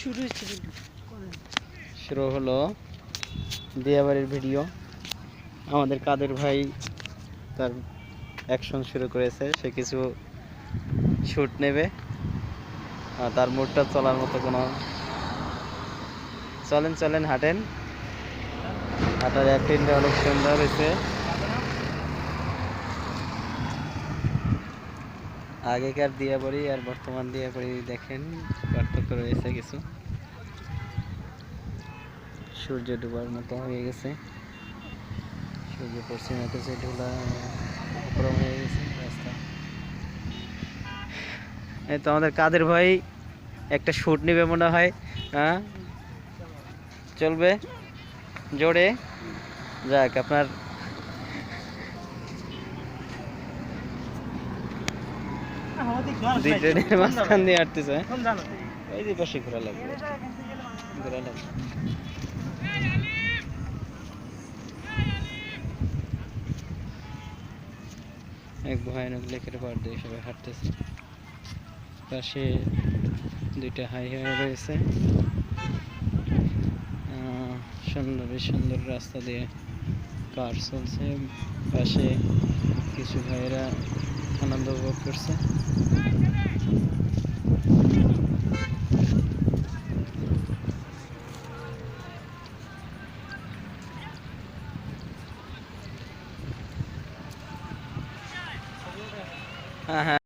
শুরু শুরু হলো দিয়াবাড়ির ভিডিও। আমাদের কাদের ভাই তার অ্যাকশন শুরু করেছে, সে কিছু শুট নেবে। আর তার মুডটা চলার মতো কোনো চলেন চলেন, হাঁটেন। হাঁটার অ্যাক্টিংটা অনেক সুন্দর হয়েছে। আগেকার দিয়াবাড়ি আর বর্তমান দিয়া দিয়াবাড়ি দেখেন পার্থক্য রয়েছে কিছু। সূর্য ডুবার মতো হয়ে গেছে। সূর্য পশ্চিম গেছে ঢোলা উপরম হয়ে গেছে, রাস্তা। এই তো আমাদের কাদের ভাই একটা শুট নেবে মনে হয় হ্যাঁ? চলবে? জোরে? যাক, আপনার দুই মাঝখান দিয়ে হাঁটতেছে। এই যে পাশে ঘোরা লাগবে। ঘোরা লাগবে। এক ভয়ানক লেকের পার দিয়ে সবাই হাঁটতেছে। পাশে দুইটা হাইওয়ে রয়েছে। সুন্দর বেশ সুন্দর রাস্তা দিয়ে কার চলছে। পাশে কিছু ভাইয়েরা আনন্দ উপভোগ করছে হ্যাঁ হ্যাঁ।